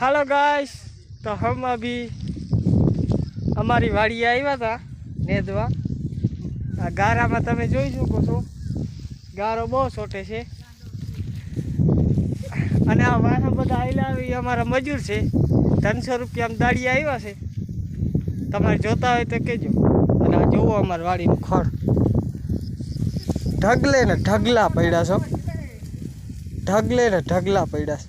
હાલો guys તો હમ અભી અમારી વાડીએ આવ્યા હતા નેદવા. આ ગારામાં તમે જોઈ શકો છો. ગારો બહુ છોટે છે. અને આ વાહન બધા આવેલા એ અમારા મજૂર છે. ત્રણસો રૂપિયામાં દાડી આવ્યા છે. તમારે જોતા હોય તો કહેજો. અને આ જોવો અમારી વાડીનું ખડ. ઢગલે ને ઢગલા પડ્યા છો. ઢગલે ને ઢગલા પડ્યા છે.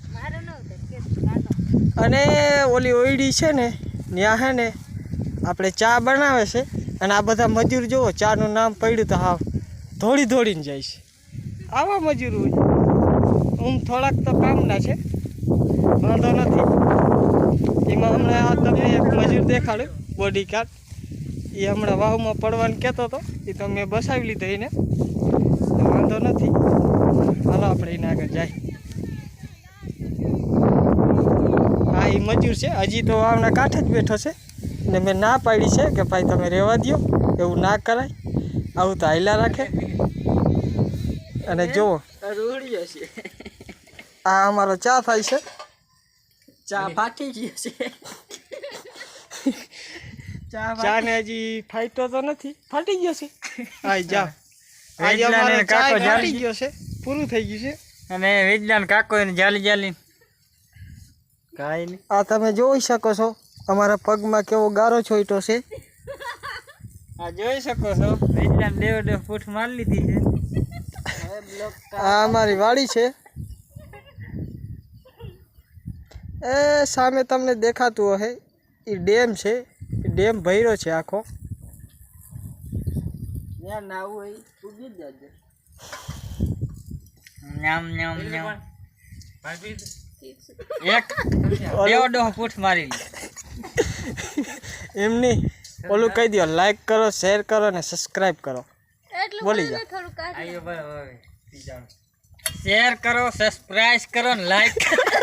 અને ઓલી ઓયડી છે ને ત્યાં હે ને, આપણે ચા બનાવે છે. અને આ બધા મજૂર જુઓ, ચાનું નામ પડ્યું તો હાવ ધોળી ધોળીને જાય છે. આવા મજૂર હોય. હું થોડાક તો કામના છે. વાંધો નથી. એમાં હમણાં આ તમને એક મજૂર દેખાડ્યું બોડી કાર્ડ એ હમણાં વાવમાં પડવાનું કહેતો હતો. એ તો મેં બસાવી લીધો એને. વાંધો નથી. હાલો આપણે એને આગળ જાય હા એ મજૂર છે. હજી તો આમના કાંઠે જ બેઠો છે. ને મેં ના પાડી છે કે ભાઈ તમે રહેવા દો એવું ના કરાય. આવું તો હાઈલા રાખે. અને જુઓ આ અમારો ચા થાય છે. ચા ફાટી ગયો છે. ચા ચા ને હજી ફાઈટો તો નથી. ફાટી ગયો છે. હા જા. આજે અમારો ચા કાકો ફાટી જાળી ગયો છે. પૂરું થઈ ગયું છે. અને વિજ્ઞાન કાકો એને જાલી જાલી કાંઈ નહીં. આ તમે જોઈ શકો છો અમારા પગમાં કેવો ગારો છોઈટો છે. આ જોઈ શકો છો. વિજ્ઞાન દેવ દેવ ફૂટ મારી લીધી છે. આ અમારી વાડી છે. એ સામે તમને દેખાતું હશે એ ડેમ છે. એ ડેમ ભર્યો છે આખો. નામ નામ નામ એક દેવ દેવ ફૂટ મારી લે. એમની ઓલું કહી દો લાઈક કરો શેર કરો અને સબસ્ક્રાઈબ કરો. બોલી જાઓ શેર કરો સબસ્ક્રાઇબ કરો ને લાઈક કરો.